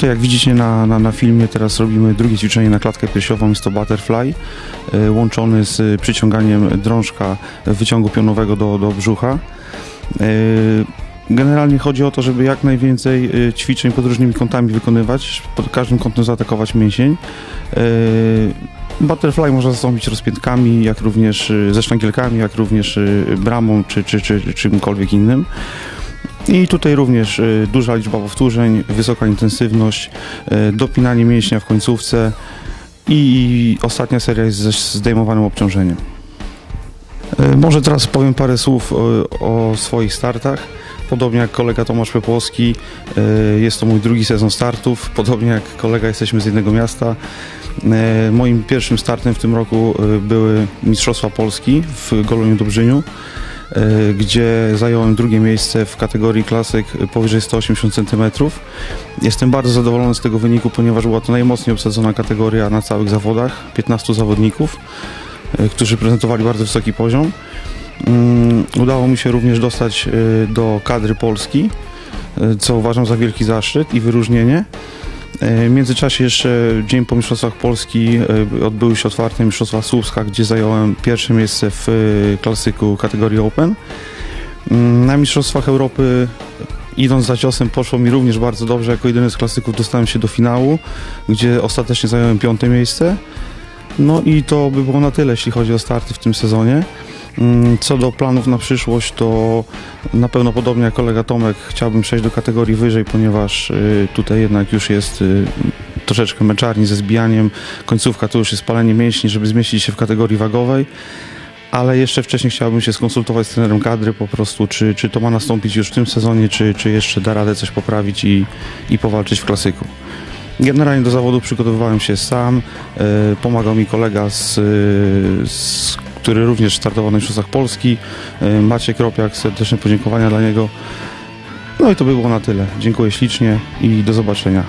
Tutaj jak widzicie na, na, na filmie teraz robimy drugie ćwiczenie na klatkę piersiową, jest to butterfly, e, łączony z przyciąganiem drążka wyciągu pionowego do, do brzucha. E, Generalnie chodzi o to, żeby jak najwięcej e, ćwiczeń pod różnymi kątami wykonywać, pod każdym kątem zaatakować mięsień. E, Butterfly można zastąpić rozpiętkami, jak również e, ze sztangielkami, jak również e, bramą czy, czy, czy, czy czymkolwiek innym. I tutaj również y, duża liczba powtórzeń, wysoka intensywność, y, dopinanie mięśnia w końcówce i ostatnia seria jest ze zdejmowanym obciążeniem. Y, Może teraz powiem parę słów o, swoich startach. Podobnie jak kolega Tomasz Pepłowski, jest to mój drugi sezon startów. Podobnie jak kolega jesteśmy z jednego miasta. Moim pierwszym startem w tym roku były Mistrzostwa Polski w Goloniu Dobrzyniu gdzie zająłem drugie miejsce w kategorii klasyk powyżej 180 cm. Jestem bardzo zadowolony z tego wyniku, ponieważ była to najmocniej obsadzona kategoria na całych zawodach. 15 zawodników, y, którzy prezentowali bardzo wysoki poziom. Mm, Udało mi się również dostać y, do kadry Polski, co uważam za wielki zaszczyt i wyróżnienie. Y, W międzyczasie jeszcze dzień po Mistrzostwach Polski y, odbyły się otwarte Mistrzostwa Słupska, gdzie zająłem pierwsze miejsce w y, klasyku kategorii Open. Mm, Na Mistrzostwach Europy idąc za ciosem poszło mi również bardzo dobrze. Jako jedyny z klasyków dostałem się do finału, gdzie ostatecznie zająłem piąte miejsce. No i to by było na tyle, jeśli chodzi o starty w tym sezonie. Mm, Co do planów na przyszłość, to na pewno podobnie jak kolega Tomek chciałbym przejść do kategorii wyżej, ponieważ y, tutaj jednak już jest y, troszeczkę męczarni ze zbijaniem. Końcówka to już jest palenie mięśni, żeby zmieścić się w kategorii wagowej. Ale jeszcze wcześniej chciałbym się skonsultować z trenerem kadry po prostu, czy, czy to ma nastąpić już w tym sezonie, czy, czy jeszcze da radę coś poprawić i, i powalczyć w klasyku. Generalnie do zawodu przygotowywałem się sam, e, pomagał mi kolega, z, z, który również startował na Mistrzostwach Polski, e, Maciek Ropiak, serdeczne podziękowania dla niego. No i to by było na tyle. Dziękuję ślicznie i do zobaczenia.